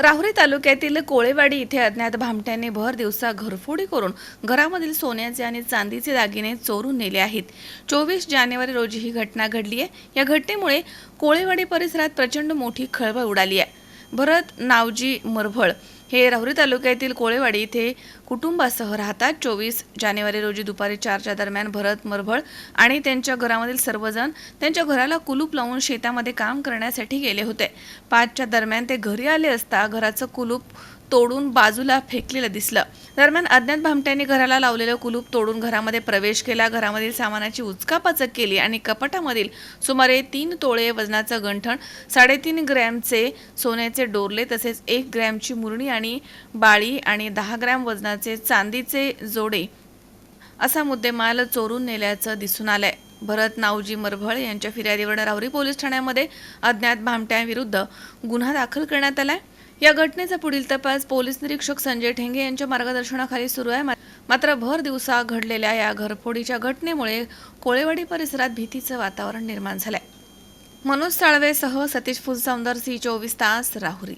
राहुरी तालुक्यातील कोळेवाडी इथे अज्ञात भामट्याने भर दिवसा घरफोडी करून घरामधील सोन्याचे आणि चांदीचे दागिने चोरून नेले आहेत. चोवीस जानेवारी रोजी ही घटना घडली आहे. या घटनेमुळे कोळेवाडी परिसरात प्रचंड मोठी खळबळ उडाली आहे. भरत नावजी मरभळ हे राहुरी तालुक्यातील कोळेवाडी इथे कुटुंबासह राहतात. चोवीस जानेवारी रोजी दुपारी चारच्या दरम्यान भरत मरभळ आणि त्यांच्या घरामधील सर्वजण त्यांच्या घराला कुलूप लावून शेतामध्ये काम करण्यासाठी गेले होते. पाचच्या दरम्यान ते घरी आले असता घराचं कुलूप तोडून बाजूला फेकलेलं दिसलं. दरम्यान अज्ञात भामट्यांनी घराला लावलेलं कुलूप तोडून घरामध्ये प्रवेश केला. घरामधील सामानाची उचकापाचक केली आणि कपाटामधील सुमारे तीन तोळे वजनाचं गंठण साडेतीन ग्रॅमचे सोन्याचे डोरले तसेच एक ग्रॅमची मुरणी आणि बाळी आणि दहा ग्रॅम वजनाचे चांदीचे जोडे असा मुद्देमाल चोरून नेल्याचं दिसून आलंय. भरत नावजी मरभळ यांच्या फिर्यादीवर राहुरी पोलीस ठाण्यामध्ये अज्ञात भामट्यांविरुद्ध गुन्हा दाखल करण्यात आलाय. या घटनेचा पुढील तपास पोलीस निरीक्षक संजय ठेंगे यांच्या मार्गदर्शनाखाली सुरू आहे. मात्र भर दिवसा घडलेल्या या घरफोडीच्या घटनेमुळे कोळेवाडी परिसरात भीतीचं वातावरण निर्माण झालंय. मनोज साळवेसह सतीश फुलसौंदर सी चोवीस तास राहुरी.